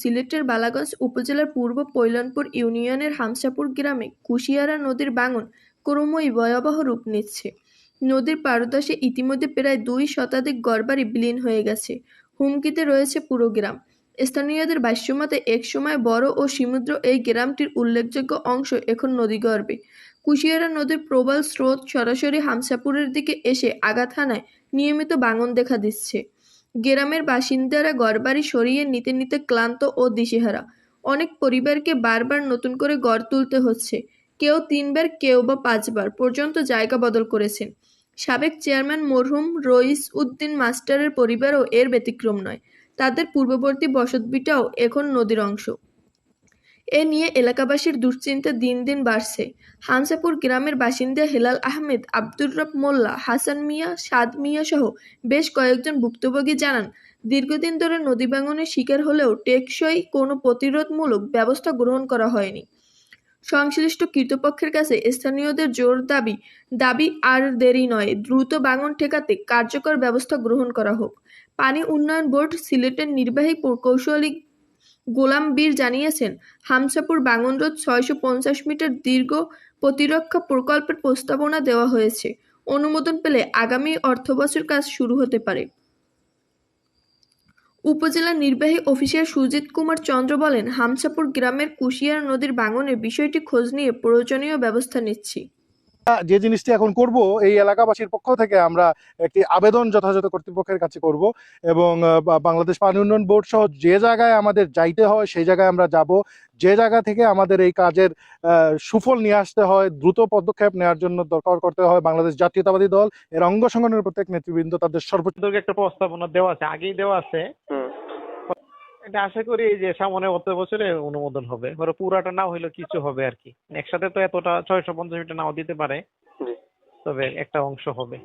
সিলেটের বালাগঞ্জ উপজেলার পূর্ব পৈলনপুর ইউনিয়নের হামসাপুর গ্রামে কুশিয়ারা নদীর বাঙন ক্রমই ভয়াবহ রূপ নিচ্ছে। নদীর পারপাশে ইতিমধ্যে প্রায় দুই শতাধিক ঘরবাড়ি বিলীন হয়ে গেছে। হুমকিতে রয়েছে পুরো গ্রাম। স্থানীয়দের ভাষ্যমতে, একসময় বড় ও সমুদ্র এই গ্রামটির উল্লেখযোগ্য অংশ এখন নদীগর্ভে। কুশিয়ারা নদীর প্রবল স্রোত সরাসরি হামসাপুরের দিকে এসে আঘাত হানায় নিয়মিত বাঙন দেখা দিচ্ছে। গ্রামের বাসিন্দারা ঘরবাড়ি সরিয়ে নিতে নিতে ক্লান্ত ও দিশেহারা। অনেক পরিবারকে বারবার নতুন করে গড় তুলতে হচ্ছে। কেউ তিনবার, কেউ বা পাঁচবার পর্যন্ত জায়গা বদল করেছেন। সাবেক চেয়ারম্যান মরহুম রইস উদ্দিন মাস্টারের পরিবারও এর ব্যতিক্রম নয়। তাদের পূর্ববর্তী বসতবিটাও এখন নদীর অংশ। এ নিয়ে এলাকাবাসীর দুশ্চিন্তা দিন দিন বাড়ছে। হামসাপুর গ্রামের বাসিন্দা হেলাল আহমেদ, আব্দুর রব মোল্লা, হাসান মিয়া, সাদ মিয়া সহ বেশ কয়েকজন ভুক্তভোগী জানান, দীর্ঘদিন ধরে নদী ভাঙনের শিকার হলেও টেকসই কোনো প্রতিরোধমূলক ব্যবস্থা গ্রহণ করা হয়নি। সংশ্লিষ্ট কর্তৃপক্ষের কাছে স্থানীয়দের জোর দাবি দাবি আর দেরি নয়, দ্রুত বাঙন ঠেকাতে কার্যকর ব্যবস্থা গ্রহণ করা হোক। পানি উন্নয়ন বোর্ড সিলেটের নির্বাহী প্রকৌশলী গোলাম বীর জানিয়েছেন, হামসাপুর বাঙন রোধ ছয়শো পঞ্চাশ মিটার দীর্ঘ প্রতিরক্ষা প্রকল্পের প্রস্তাবনা দেওয়া হয়েছে। অনুমোদন পেলে আগামী অর্থবছর কাজ শুরু হতে পারে। উপজেলা নির্বাহী অফিসার সুজিত কুমার চন্দ্র বলেন, হামসাপুর গ্রামের কুশিয়ারা নদীর ভাঙনের বিষয়টি খোঁজ নিয়ে প্রয়োজনীয় ব্যবস্থা নিচ্ছি। যে জিনিসটি এখন করব এই এলাকাবাসীর পক্ষ থেকে আমরা একটি আবেদন যথাযথ কর্তৃপক্ষের কাছে করব এবং বাংলাদেশ পানি উন্নয়ন বোর্ড সহ যে জায়গায় আমাদের যাইতে হয় সেই জায়গায় আমরা যাব। যে জায়গা থেকে আমাদের এই কাজের আহ, সুফল নিয়ে আসতে হয় দ্রুত পদক্ষেপ নেওয়ার জন্য দরকার করতে হয় বাংলাদেশ জাতীয়তাবাদী দল। এর অঙ্গ সংগঠনের প্রত্যেক নেতৃবৃন্দ তাদের সর্বোচ্চ একটা প্রস্তাবনা দেওয়া আছে আগেই দেওয়া আছে। এটা আশা করি যে সামনে অত বছরে অনুমোদন হবে। ধরো পুরাটা নাও হইলেও কিছু হবে আর কি। একসাথে তো এতটা ছয়শো পঞ্চাশ মিটার নাও দিতে পারে। তবে একটা অংশ হবে।